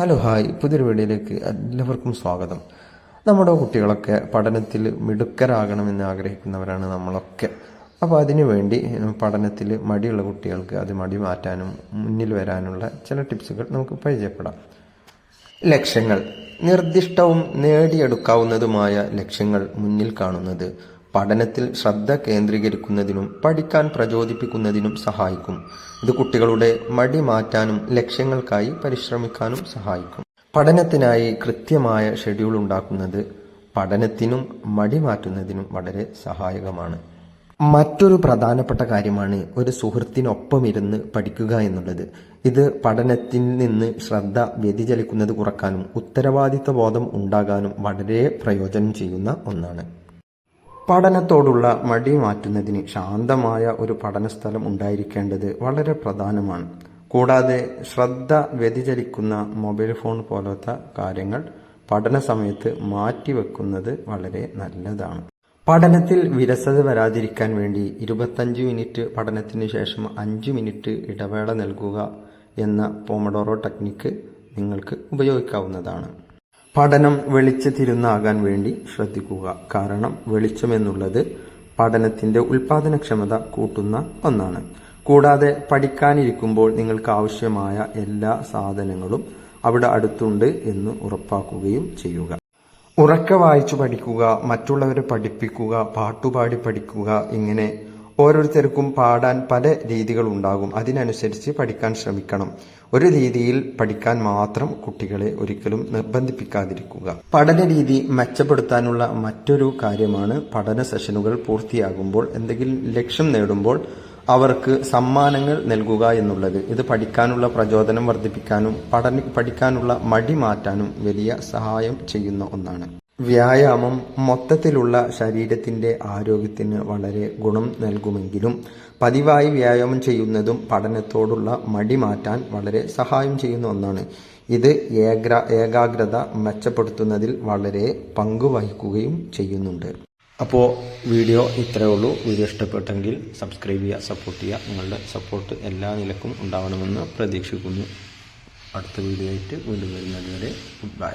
Hello hi. പുതിയൊരു വീഡിയോയിലേക്ക് എല്ലാവർക്കും സ്വാഗതം. നമ്മുടെ കുട്ടികളൊക്കെ പഠനത്തിൽ മിടുക്കരാകണമെന്ന് ആഗ്രഹിക്കുന്നവരാണ് നമ്മളൊക്കെ. അപ്പോൾ അതിനു വേണ്ടി പഠനത്തിൽ മടിയുള്ള കുട്ടികൾക്ക് അത് മടി മാറ്റാനും മുന്നിൽ വരാനുള്ള ചില ടിപ്സുകൾ നമുക്ക് പരിചയപ്പെടാം. ലക്ഷ്യങ്ങൾ. നിർദ്ദിഷ്ടവും നേടിയെടുക്കാവുന്നതുമായ ലക്ഷ്യങ്ങൾ മുന്നിൽ കാണുന്നത് പഠനത്തിൽ ശ്രദ്ധ കേന്ദ്രീകരിക്കുന്നതിനും പഠിക്കാൻ പ്രചോദിപ്പിക്കുന്നതിനും സഹായിക്കും. ഇത് കുട്ടികളുടെ മടി മാറ്റാനും ലക്ഷ്യങ്ങൾക്കായി പരിശ്രമിക്കാനും സഹായിക്കും. പഠനത്തിനായി കൃത്യമായ ഷെഡ്യൂൾ ഉണ്ടാക്കുന്നത് പഠനത്തിനും മടി മാറ്റുന്നതിനും വളരെ സഹായകമാണ്. മറ്റൊരു പ്രധാനപ്പെട്ട കാര്യമാണ് ഒരു സുഹൃത്തിനൊപ്പം ഇരുന്ന് പഠിക്കുക എന്നുള്ളത്. ഇത് പഠനത്തിൽ നിന്ന് ശ്രദ്ധ വ്യതിചലിക്കുന്നത് കുറക്കാനും ഉത്തരവാദിത്വ ബോധം ഉണ്ടാകാനും വളരെ പ്രയോജനം ചെയ്യുന്ന ഒന്നാണ്. പഠനത്തോടുള്ള മടി മാറ്റുന്നതിന് ശാന്തമായ ഒരു പഠനസ്ഥലം ഉണ്ടായിരിക്കേണ്ടത് വളരെ പ്രധാനമാണ്. കൂടാതെ ശ്രദ്ധ വ്യതിചലിക്കുന്ന മൊബൈൽ ഫോൺ പോലത്തെ കാര്യങ്ങൾ പഠന സമയത്ത് മാറ്റിവെക്കുന്നത് വളരെ നല്ലതാണ്. പഠനത്തിൽ വിരസത വരാതിരിക്കാൻ വേണ്ടി ഇരുപത്തഞ്ച് മിനിറ്റ് പഠനത്തിന് ശേഷം അഞ്ച് മിനിറ്റ് ഇടവേള നൽകുക എന്ന പോമഡോറോ ടെക്നിക്ക് നിങ്ങൾക്ക് ഉപയോഗിക്കാവുന്നതാണ്. പഠനം വെളിച്ചത്തിരുന്നാകാൻ വേണ്ടി ശ്രദ്ധിക്കുക. കാരണം വെളിച്ചം എന്നുള്ളത് പഠനത്തിന്റെ ഉൽപാദനക്ഷമത കൂട്ടുന്ന ഒന്നാണ്. കൂടാതെ പഠിക്കാനിരിക്കുമ്പോൾ നിങ്ങൾക്ക് ആവശ്യമായ എല്ലാ സാധനങ്ങളും അവിടെ അടുത്തുണ്ട് എന്ന് ഉറപ്പാക്കുകയും ചെയ്യുക. ഉറക്ക വായിച്ചു പഠിക്കുക മറ്റുള്ളവരെ പഠിപ്പിക്കുക പാട്ടുപാടി പഠിക്കുക ഇങ്ങനെ ഓരോരുത്തർക്കും പാടാൻ പല രീതികൾ ഉണ്ടാകും. അതിനനുസരിച്ച് പഠിക്കാൻ ശ്രമിക്കണം. ഒരു രീതിയിൽ പഠിക്കാൻ മാത്രം കുട്ടികളെ ഒരിക്കലും നിർബന്ധിപ്പിക്കാതിരിക്കുക. പഠന രീതി മെച്ചപ്പെടുത്താനുള്ള മറ്റൊരു കാര്യമാണ് പഠന സെഷനുകൾ പൂർത്തിയാകുമ്പോൾ എന്തെങ്കിലും ലക്ഷ്യം നേടുമ്പോൾ അവർക്ക് സമ്മാനങ്ങൾ നൽകുക എന്നുള്ളത്. ഇത് പഠിക്കാനുള്ള പ്രചോദനം വർദ്ധിപ്പിക്കാനും പഠന പഠിക്കാനുള്ള മടി മാറ്റാനും വലിയ സഹായം ചെയ്യുന്ന ഒന്നാണ്. വ്യായാമം മൊത്തത്തിലുള്ള ശരീരത്തിന്റെ ആരോഗ്യത്തിന് വളരെ ഗുണം നൽകുമെങ്കിലും പതിവായി വ്യായാമം ചെയ്യുന്നതും പഠനത്തോടുള്ള മടി മാറ്റാൻ വളരെ സഹായം ചെയ്യുന്ന ഒന്നാണ്. ഇത് ഏഗ്ര ഏകാഗ്രത മെച്ചപ്പെടുത്തുന്നതിൽ വളരെ പങ്കുവഹിക്കുകയും ചെയ്യുന്നുണ്ട്. അപ്പോൾ വീഡിയോ ഇത്രയേ ഉള്ളൂ. വീഡിയോ ഇഷ്ടപ്പെട്ടെങ്കിൽ സബ്സ്ക്രൈബ് ചെയ്യുക സപ്പോർട്ട് ചെയ്യുക. നിങ്ങളുടെ സപ്പോർട്ട് എല്ലാ നിലക്കും ഉണ്ടാവണമെന്ന് പ്രതീക്ഷിക്കുന്നു. അടുത്ത വീഡിയോ ആയിട്ട് വീണ്ടും വരുന്നത് വരെ ഗുഡ് ബൈ.